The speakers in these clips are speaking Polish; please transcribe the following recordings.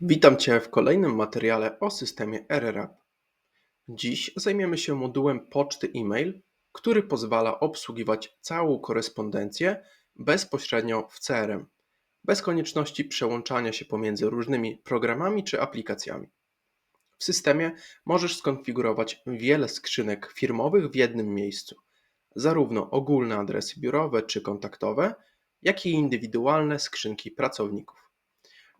Witam Cię w kolejnym materiale o systemie RRAP. Dziś zajmiemy się modułem poczty e-mail, który pozwala obsługiwać całą korespondencję bezpośrednio w CRM, bez konieczności przełączania się pomiędzy różnymi programami czy aplikacjami. W systemie możesz skonfigurować wiele skrzynek firmowych w jednym miejscu, zarówno ogólne adresy biurowe czy kontaktowe, jak i indywidualne skrzynki pracowników.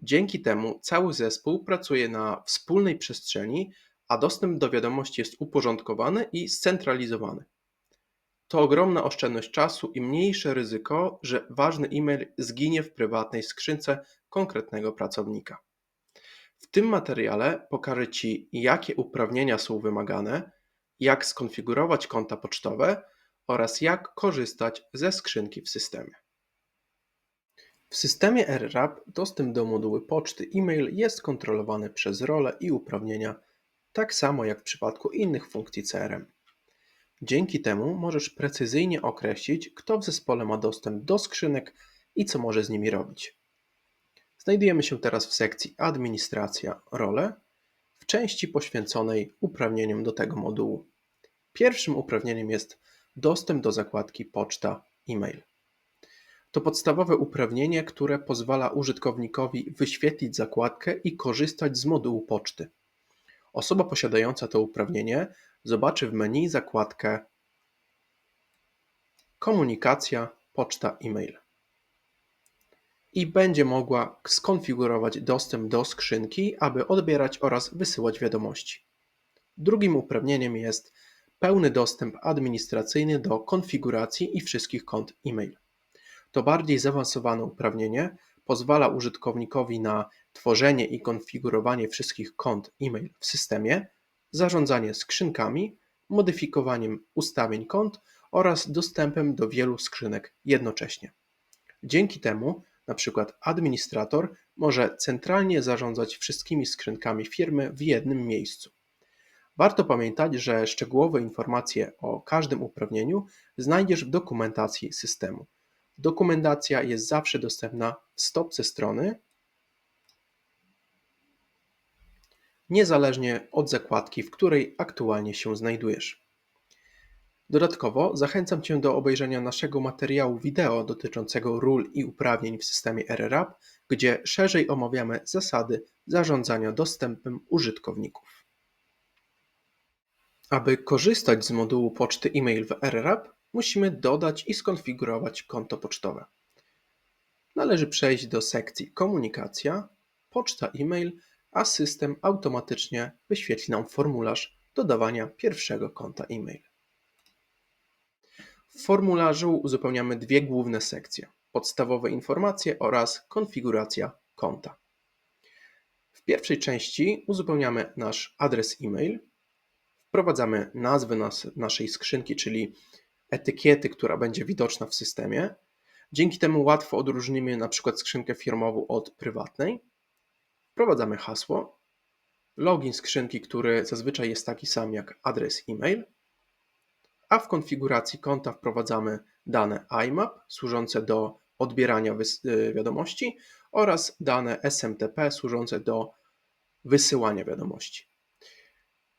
Dzięki temu cały zespół pracuje na wspólnej przestrzeni, a dostęp do wiadomości jest uporządkowany i scentralizowany. To ogromna oszczędność czasu i mniejsze ryzyko, że ważny e-mail zginie w prywatnej skrzynce konkretnego pracownika. W tym materiale pokażę Ci, jakie uprawnienia są wymagane, jak skonfigurować konta pocztowe oraz jak korzystać ze skrzynki w systemie. W systemie RRAP dostęp do moduły poczty e-mail jest kontrolowany przez role i uprawnienia, tak samo jak w przypadku innych funkcji CRM. Dzięki temu możesz precyzyjnie określić, kto w zespole ma dostęp do skrzynek i co może z nimi robić. Znajdujemy się teraz w sekcji Administracja role w części poświęconej uprawnieniom do tego modułu. Pierwszym uprawnieniem jest dostęp do zakładki Poczta e-mail. To podstawowe uprawnienie, które pozwala użytkownikowi wyświetlić zakładkę i korzystać z modułu poczty. Osoba posiadająca to uprawnienie zobaczy w menu zakładkę Komunikacja, poczta, e-mail i będzie mogła skonfigurować dostęp do skrzynki, aby odbierać oraz wysyłać wiadomości. Drugim uprawnieniem jest pełny dostęp administracyjny do konfiguracji i wszystkich kont e-mail. To bardziej zaawansowane uprawnienie pozwala użytkownikowi na tworzenie i konfigurowanie wszystkich kont e-mail w systemie, zarządzanie skrzynkami, modyfikowaniem ustawień kont oraz dostępem do wielu skrzynek jednocześnie. Dzięki temu np. administrator może centralnie zarządzać wszystkimi skrzynkami firmy w jednym miejscu. Warto pamiętać, że szczegółowe informacje o każdym uprawnieniu znajdziesz w dokumentacji systemu. Dokumentacja jest zawsze dostępna w stopce strony, niezależnie od zakładki, w której aktualnie się znajdujesz. Dodatkowo zachęcam Cię do obejrzenia naszego materiału wideo dotyczącego ról i uprawnień w systemie RRAP, gdzie szerzej omawiamy zasady zarządzania dostępem użytkowników. Aby korzystać z modułu poczty e-mail w RRAP, musimy dodać i skonfigurować konto pocztowe. Należy przejść do sekcji Komunikacja, Poczta e-mail, a system automatycznie wyświetli nam formularz dodawania pierwszego konta e-mail. W formularzu uzupełniamy dwie główne sekcje: podstawowe informacje oraz konfiguracja konta. W pierwszej części uzupełniamy nasz adres e-mail, wprowadzamy nazwę nas, naszej skrzynki, czyli etykiety, która będzie widoczna w systemie. Dzięki temu łatwo odróżnimy na przykład skrzynkę firmową od prywatnej. Wprowadzamy hasło, login skrzynki, który zazwyczaj jest taki sam jak adres e-mail, a w konfiguracji konta wprowadzamy dane IMAP służące do odbierania y, wiadomości oraz dane SMTP służące do wysyłania wiadomości.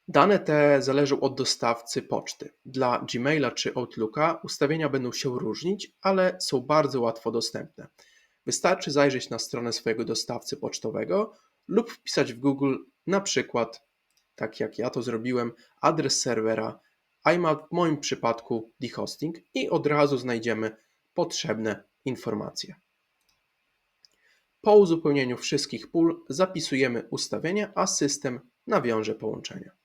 Dane te zależą od dostawcy poczty. Dla Gmaila czy Outlooka ustawienia będą się różnić, ale są bardzo łatwo dostępne. Wystarczy zajrzeć na stronę swojego dostawcy pocztowego lub wpisać w Google na przykład, tak jak ja to zrobiłem, adres serwera IMAP, w moim przypadku dhosting i od razu znajdziemy potrzebne informacje. Po uzupełnieniu wszystkich pól zapisujemy ustawienia, a system nawiąże połączenia.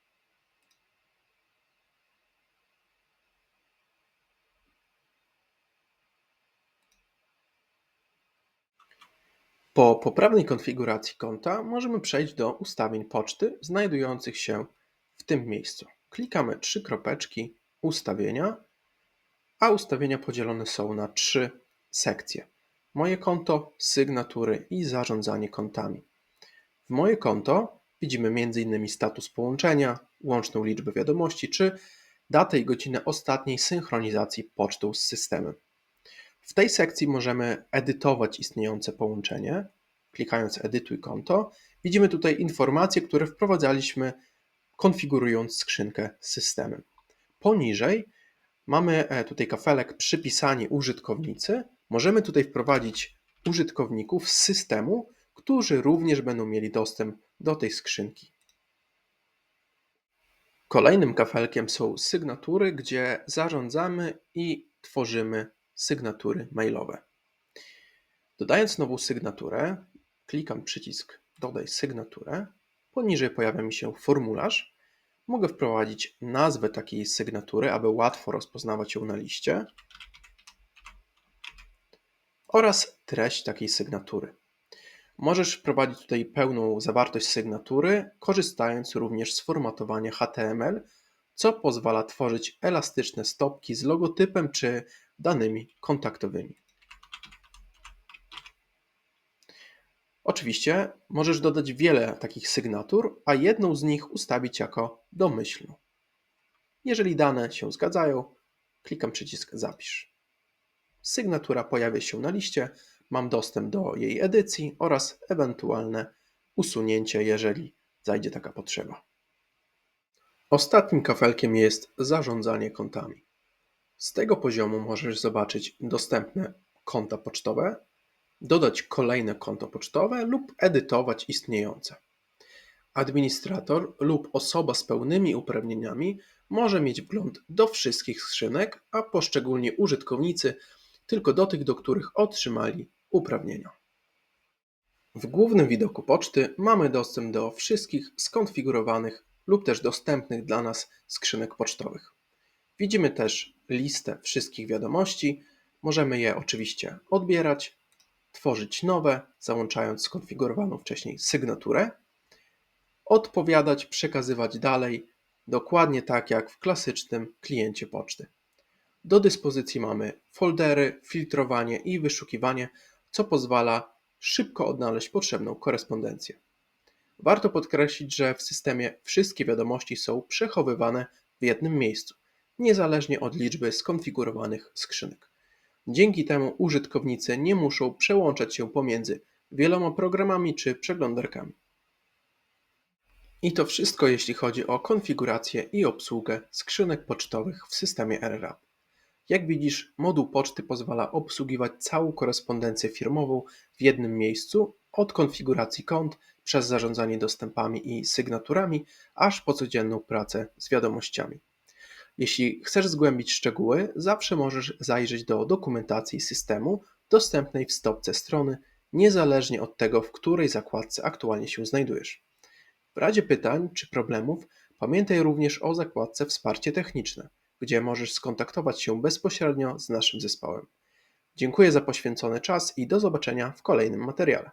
Po poprawnej konfiguracji konta możemy przejść do ustawień poczty znajdujących się w tym miejscu. Klikamy trzy kropeczki Ustawienia, a ustawienia podzielone są na trzy sekcje: Moje konto, sygnatury i zarządzanie kontami. W moje konto widzimy m.in. status połączenia, łączną liczbę wiadomości czy datę i godzinę ostatniej synchronizacji pocztą z systemem. W tej sekcji możemy edytować istniejące połączenie, Klikając Edytuj konto, widzimy tutaj informacje, które wprowadzaliśmy konfigurując skrzynkę z systemem. Poniżej mamy e, tutaj kafelek przypisani użytkownicy. Możemy tutaj wprowadzić użytkowników z systemu, którzy również będą mieli dostęp do tej skrzynki. Kolejnym kafelkiem są sygnatury, gdzie zarządzamy i tworzymy sygnatury mailowe. Dodając nową sygnaturę, klikam przycisk Dodaj sygnaturę. Poniżej pojawia mi się formularz. Mogę wprowadzić nazwę takiej sygnatury, aby łatwo rozpoznawać ją na liście oraz treść takiej sygnatury. Możesz wprowadzić tutaj pełną zawartość sygnatury, korzystając również z formatowania HTML, co pozwala tworzyć elastyczne stopki z logotypem czy danymi kontaktowymi. Oczywiście możesz dodać wiele takich sygnatur, a jedną z nich ustawić jako domyślną. Jeżeli dane się zgadzają, klikam przycisk Zapisz. Sygnatura pojawia się na liście, mam dostęp do jej edycji oraz ewentualne usunięcie, jeżeli zajdzie taka potrzeba. Ostatnim kafelkiem jest zarządzanie kontami. Z tego poziomu możesz zobaczyć dostępne konta pocztowe, dodać kolejne konto pocztowe lub edytować istniejące. Administrator lub osoba z pełnymi uprawnieniami może mieć wgląd do wszystkich skrzynek, a poszczególni użytkownicy tylko do tych, do których otrzymali uprawnienia. W głównym widoku poczty mamy dostęp do wszystkich skonfigurowanych lub też dostępnych dla nas skrzynek pocztowych. Widzimy też listę wszystkich wiadomości. Możemy je oczywiście odbierać, tworzyć nowe, załączając skonfigurowaną wcześniej sygnaturę, odpowiadać, przekazywać dalej, dokładnie tak jak w klasycznym kliencie poczty. Do dyspozycji mamy foldery, filtrowanie i wyszukiwanie, co pozwala szybko odnaleźć potrzebną korespondencję. Warto podkreślić, że w systemie wszystkie wiadomości są przechowywane w jednym miejscu, niezależnie od liczby skonfigurowanych skrzynek. Dzięki temu użytkownicy nie muszą przełączać się pomiędzy wieloma programami czy przeglądarkami. I to wszystko jeśli chodzi o konfigurację i obsługę skrzynek pocztowych w systemie AirWrap. Jak widzisz, moduł poczty pozwala obsługiwać całą korespondencję firmową w jednym miejscu, od konfiguracji kont, przez zarządzanie dostępami i sygnaturami, aż po codzienną pracę z wiadomościami. Jeśli chcesz zgłębić szczegóły, zawsze możesz zajrzeć do dokumentacji systemu dostępnej w stopce strony, niezależnie od tego, w której zakładce aktualnie się znajdujesz. W razie pytań czy problemów, pamiętaj również o zakładce Wsparcie techniczne gdzie możesz skontaktować się bezpośrednio z naszym zespołem. Dziękuję za poświęcony czas i do zobaczenia w kolejnym materiale.